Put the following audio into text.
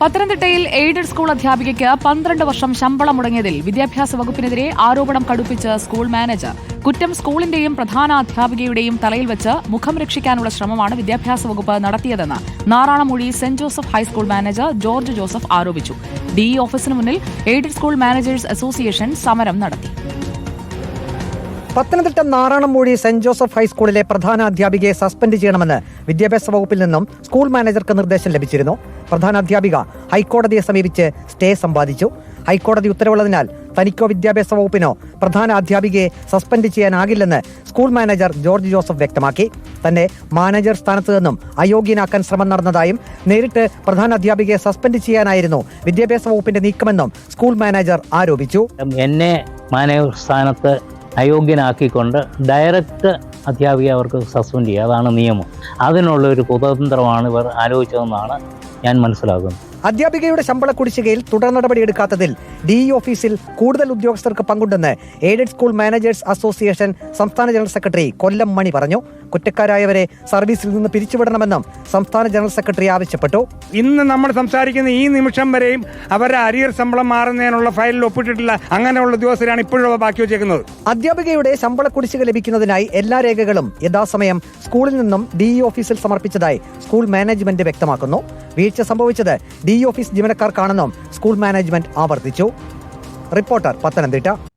പത്തനംതിട്ടയിൽ aided school അധ്യാപികയ്ക്ക് പന്ത്രണ്ട് വർഷം ശമ്പളം മുടങ്ങിയതിൽ വിദ്യാഭ്യാസ വകുപ്പിനെതിരെ ആരോപണം കടുപ്പിച്ച് സ്കൂൾ മാനേജർ. കുറ്റം സ്കൂളിന്റെയും പ്രധാന അധ്യാപികയുടെയും തലയിൽ വെച്ച് മുഖം രക്ഷിക്കാനുള്ള ശ്രമമാണ് വിദ്യാഭ്യാസ വകുപ്പ് നടത്തിയതെന്ന് Naranamoozhi Saint Joseph high school manager George Joseph ആരോപിച്ചു. ഡിഇ ഓഫീസിന് മുന്നിൽ എയ്ഡഡ് സ്കൂൾ മാനേജേഴ്സ് അസോസിയേഷൻ സമരം നടത്തി. പത്തനംതിട്ട നാറാണംമൂഴി സെന്റ് ജോസഫ് ഹൈസ്കൂളിലെ പ്രധാന അധ്യാപികയെ സസ്പെൻഡ് ചെയ്യണമെന്ന് വിദ്യാഭ്യാസ വകുപ്പിൽ നിന്നും സ്കൂൾ മാനേജർക്ക് നിർദ്ദേശം ലഭിച്ചിരുന്നു. പ്രധാന അധ്യാപിക ഹൈക്കോടതിയെ സമീപിച്ച് സ്റ്റേ സമ്പാദിച്ചു. ഹൈക്കോടതി ഉത്തരവുള്ളതിനാൽ തനിക്കോ വിദ്യാഭ്യാസ വകുപ്പിനോ പ്രധാന അധ്യാപികയെ സസ്പെൻഡ് ചെയ്യാനാകില്ലെന്ന് സ്കൂൾ മാനേജർ ജോർജ് ജോസഫ് വ്യക്തമാക്കി. തന്നെ മാനേജർ സ്ഥാനത്ത് നിന്നും അയോഗ്യനാക്കാൻ ശ്രമം നടന്നതായും നേരിട്ട് പ്രധാന അധ്യാപികയെ സസ്പെൻഡ് ചെയ്യാനായിരുന്നു വിദ്യാഭ്യാസ വകുപ്പിന്റെ നീക്കമെന്നും സ്കൂൾ മാനേജർ ആരോപിച്ചു. എന്നെ മാനേജർ സ്ഥാനത്ത് അയോഗ്യനാക്കിക്കൊണ്ട് ഡയറക്റ്റ് അധ്യാപിക അവർക്ക് സസ്പെൻഡ് ചെയ്യുക. അതാണ് നിയമം. അതിനുള്ള ഒരു കുതന്ത്രമാണ് ഇവർ ആലോചിച്ചതെന്നാണ് ഞാൻ മനസ്സിലാക്കുന്നത്. അധ്യാപികയുടെ ശമ്പള കുടിശ്ശികയിൽ തുടർ നടപടിയെടുക്കാത്തതിൽ ഡി ഓഫീസിൽ കൂടുതൽ ഉദ്യോഗസ്ഥർക്ക് പങ്കുണ്ടെന്ന് എയ്ഡഡ് സ്കൂൾ മാനേജേഴ്സ് അസോസിയേഷൻ സംസ്ഥാന ജനറൽ സെക്രട്ടറി കൊല്ലം മണി പറഞ്ഞു. കുറ്റക്കാരായവരെ സർവീസിൽ നിന്ന് പിരിച്ചുവിടണമെന്നും സംസ്ഥാന ജനറൽ സെക്രട്ടറി ആവശ്യപ്പെട്ടു. ഇന്ന് നമ്മൾ സംസാരിക്കുന്ന ഈ നിമിഷം വരെയും അവരുടെ അരിയർ ശമ്പളം മാറുന്നതിനുള്ള ഫയലിൽ ഒപ്പിട്ടിട്ടില്ല. അങ്ങനെയുള്ള ഉദ്യോഗസ്ഥരാണ് ഇപ്പോഴും ബാക്കി വെച്ചേക്കുന്നത്. അധ്യാപികയുടെ ശമ്പള കുടിശ്ശിക ലഭിക്കുന്നതിനായി എല്ലാ രേഖകളും യഥാസമയം സ്കൂളിൽ നിന്നും ഡി ഓഫീസിൽ സമർപ്പിച്ചതായി സ്കൂൾ മാനേജ്മെന്റ് വ്യക്തമാക്കുന്നു. വീഴ്ച സംഭവിച്ചത് ഡി ഓഫീസ് ജീവനക്കാർക്കാണെന്നും സ്കൂൾ മാനേജ്മെന്റ് ആവർത്തിച്ചു. റിപ്പോർട്ടർ പത്തനംതിട്ട.